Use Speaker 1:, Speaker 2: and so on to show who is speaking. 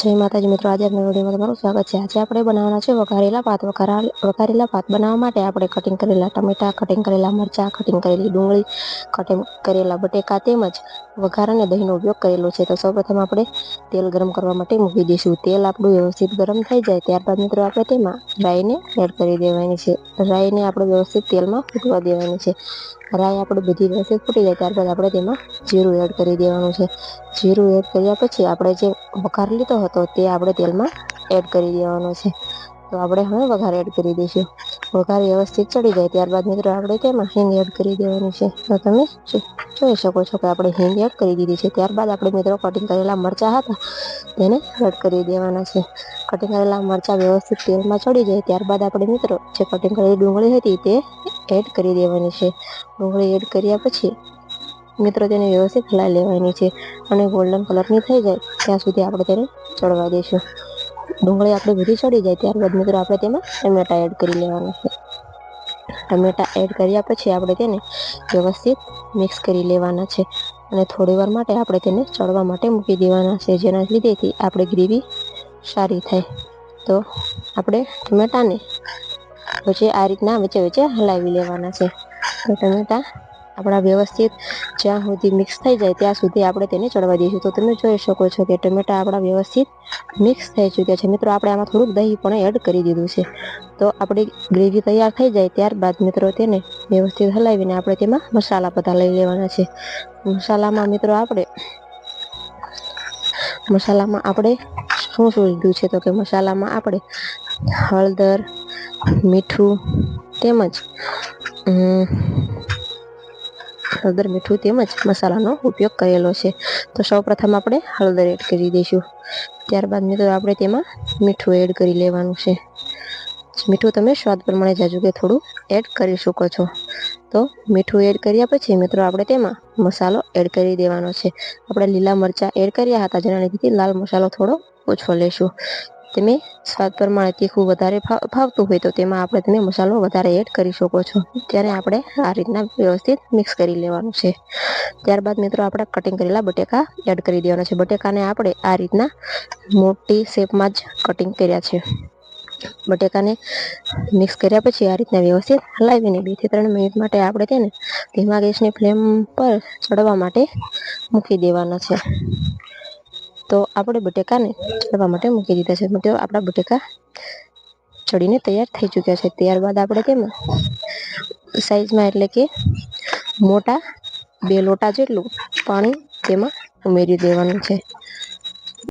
Speaker 1: જય માતાજી મિત્રો, આજે આપણા વિડીયોમાં તમારું સ્વાગત છે. આજે આપણે બનાવવાના છે વઘારેલા ભાત. વઘારેલા ભાત બનાવવા માટે આપણે કટિંગ કરેલા ટમેટા કટિંગ કરેલા મરચાં કટિંગ કરેલી ડુંગળી કટિંગ કરેલા બટેકા તેમજ વઘાર અને દહીંનો ઉપયોગ કરેલો છે. તો સૌપ્રથમ આપણે તેલ ગરમ કરવા માટે મૂકી દઈશું. તેલ આપણું વ્યવસ્થિત ગરમ થઈ જાય. ત્યારબાદ મિત્રો આપણે તેમાં રાઈને એડ કરી દેવાની છે. રાઈને આપણે વ્યવસ્થિત તેલમાં ફૂટવા દેવાની છે. રાઈ આપણે બધી વ્યવસ્થિત ફૂટી જાય. ત્યારબાદ આપણે તેમાં જીરું એડ કરી દેવાનું છે. જીરું એડ કર્યા પછી આપણે જે વઘાર લીધો હતો તે આપણે તેલમાં એડ કરી દેવાનો છે. તો આપણે હવે વઘાર એડ કરી દઈશું. વઘાર વ્યવસ્થિત ચડી જાય ત્યારબાદ મિત્રો આપણે તેમાં હિંગ એડ કરી દેવાની છે. તો તમે જોઈ શકો છો કે આપણે હિંગ એડ કરી દીધી છે. ત્યારબાદ આપણે મિત્રો કટિંગ કરેલા મરચાં હતા તેને એડ કરી દેવાના છે. કટિંગ કરેલા મરચાં વ્યવસ્થિત તેલમાં ચડી જાય ત્યારબાદ આપણે મિત્રો જે કટિંગ કરેલી ડુંગળી હતી તે એડ કરી દેવાની છે. ડુંગળી એડ કર્યા પછી મિત્રો તેને વ્યવસ્થિત હલાવી લેવાની છે અને ગોલ્ડન કલરની થઈ જાય, ત્યાં સુધી આપણે તેને ચડવા દઈશું. ડુંગળી આપણે બધી ચડી જાય, ત્યારબાદ મિત્રો આપણે તેમાં ટમેટા એડ કરી લેવાના છે. ટમેટા એડ કર્યા પછી આપણે તેને વ્યવસ્થિત મિક્સ કરી લેવાના છે અને થોડી વાર માટે આપણે તેને ચડવા માટે મૂકી દેવાના છે, જેના લીધેથી આપણે ગ્રેવી સારી થાય. તો આપણે ટમેટાને વચ્ચે આ રીતના વચ્ચે વચ્ચે હલાવી લેવાના છે. તો ટમેટા આપણા વ્યવસ્થિત જ્યાં સુધી મિક્સ થઈ જાય ત્યાં સુધી આપણે તેને ચડવા દઈશું. તો તમે જોઈ શકો છો કે ટમેટા આપણા વ્યવસ્થિત મિક્સ થઈ ચૂક્યા છે. મિત્રો, આપણે આમાં થોડુંક દહીં પણ એડ કરી દીધું છે. તો આપણી ગ્રેવી તૈયાર થઈ જાય ત્યારબાદ મિત્રો તેને વ્યવસ્થિત હલાવીને આપણે તેમાં મસાલા બધા લઈ લેવાના છે. મસાલામાં મિત્રો આપણે, મસાલામાં આપણે શું શું લીધું છે? તો કે મસાલામાં આપણે હળદર, મીઠું તેમજ હળદર મીઠું તેમજ મસાલાનો ઉપયોગ કરેલો છે. તો સૌપ્રથમ આપણે હળદર એડ કરી દઈશું. ત્યારબાદ મિત્રો આપણે તેમાં મીઠું એડ કરી લેવાનું છે. મીઠું તમે સ્વાદ પ્રમાણે જાજુ કે થોડું એડ કરી શકો છો. તો મીઠું એડ કર્યા પછી મિત્રો આપણે તેમાં મસાલો એડ કરી દેવાનો છે. આપણે લીલા મરચાં એડ કર્યા હતા, જેના લીધે લાલ મસાલો થોડો ઓછો લેશું. તમે સ્વાદ પ્રમાણે તીખું વધારે ભાવતું હોય તો તેમાં આપણે તમે મસાલો વધારે એડ કરી શકો છો. ત્યારે આપણે આ રીતના વ્યવસ્થિત મિક્સ કરી લેવાનું છે. ત્યારબાદ મિત્રો આપણે કટિંગ કરેલા બટેકા એડ કરી દેવાના છે. બટેકાને આપણે આ રીતના મોટી શેપમાં જ કટિંગ કર્યા છે. બટેકાને મિક્સ કર્યા પછી આ રીતના વ્યવસ્થિત હલાવીને બેથી ત્રણ મિનિટ માટે આપણે તેને ધીમા ગેસની ફ્લેમ પર ચડવા માટે મૂકી દેવાના છે. તો આપણે બટેકાને ચડવા માટે મૂકી દીધા છે. તો આપણા બટેકા ચડીને તૈયાર થઈ ચૂક્યા છે. ત્યારબાદ આપણે તેમાં સાઈઝમાં એટલે કે મોટા બે લોટા જેટલું પાણી તેમાં ઉમેરી દેવાનું છે.